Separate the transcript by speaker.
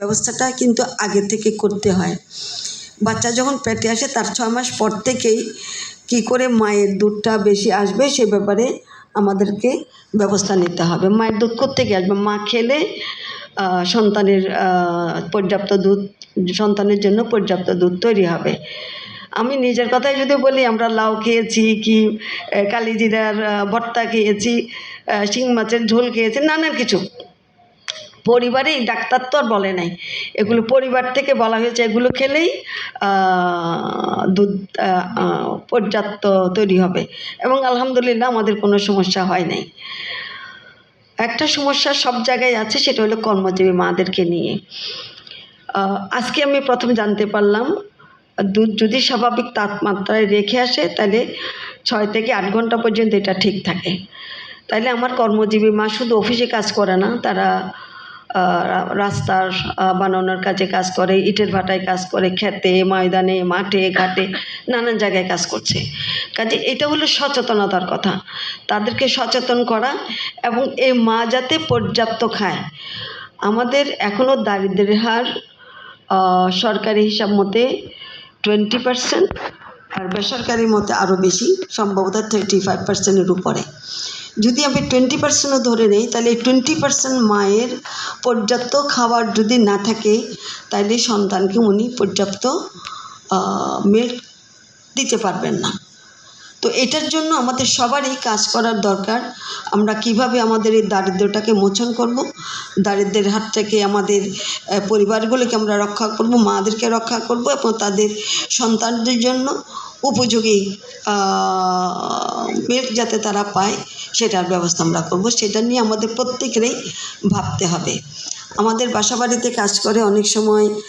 Speaker 1: ব্যবস্থাটা কিন্তু আগে থেকে করতে হয়। বাচ্চা যখন পেটে আসে, তার ছয় মাস পর থেকেই কী করে মায়ের দুধটা বেশি আসবে, সে ব্যাপারে আমাদেরকে ব্যবস্থা নিতে হবে। মায়ের দুধ কোত্থেকে আসবে? মা খেলে সন্তানের পর্যাপ্ত দুধ, সন্তানের জন্য পর্যাপ্ত দুধ তৈরি হবে। আমি নিজের কথাই যদি বলি, আমরা লাউ খেয়েছি কি কালিজিরার ভর্তা খেয়েছি শিং মাছের ঝোল খেয়েছি নানান কিছু। পরিবারেই ডাক্তার তো আর বলে নাই। এগুলো পরিবার থেকে বলা হয়েছে, এগুলো খেলেই দুধ পর্যাপ্ত তৈরি হবে। এবং আলহামদুলিল্লাহ আমাদের কোনো সমস্যা হয় নাই। একটা সমস্যা সব জায়গায় আছে, সেটা হলো কর্মজীবী মাদেরকে নিয়ে। আজকে আমি প্রথম জানতে পারলাম, দুধ যদি স্বাভাবিক তাপমাত্রায় রেখে আসে, তাহলে ছয় থেকে আট ঘণ্টা পর্যন্ত এটা ঠিক থাকে। তাইলে আমার কর্মজীবী মা শুধু অফিসে কাজ করে না, তারা রাস্তার বানানোর কাজে কাজ করে, ইটের ভাটায় কাজ করে, খেতে, ময়দানে, মাঠে, ঘাটে, নানান জায়গায় কাজ করছে। কাজে এটা হলো সচেতনতার কথা। তাদেরকে সচেতন করা এবং এই মা যাতে পর্যাপ্ত খায়। আমাদের এখনও দারিদ্রের হার সরকারি হিসাব মতে টোয়েন্টি পার্সেন্ট আর বেসরকারি মতে আরও বেশি, সম্ভবত থার্টি ফাইভ পার্সেন্টের উপরে। যদি আমি টোয়েন্টি পার্সেন্টও ধরে নেই, তাহলে টোয়েন্টি পার্সেন্ট মায়ের পর্যাপ্ত খাবার যদি না থাকে, তাহলে সন্তানকে উনি পর্যাপ্ত মিল্ক দিতে পারবেন না। তো এটার জন্য আমাদের সবারই কাজ করার দরকার। আমরা কীভাবে আমাদের এই দারিদ্রটাকে মোচন করব দারিদ্র্যের হাত থেকে আমাদের পরিবারগুলোকে আমরা রক্ষা করব, মাদেরকে রক্ষা করব এবং তাদের সন্তানদের জন্য উপযোগী মিল্ক যাতে তারা পায় সেটার ব্যবস্থা আমরা করব। সেটা নিয়ে আমাদের প্রত্যেকেরই ভাবতে হবে। আমাদের বাসা বাড়িতে কাজ করে অনেক সময়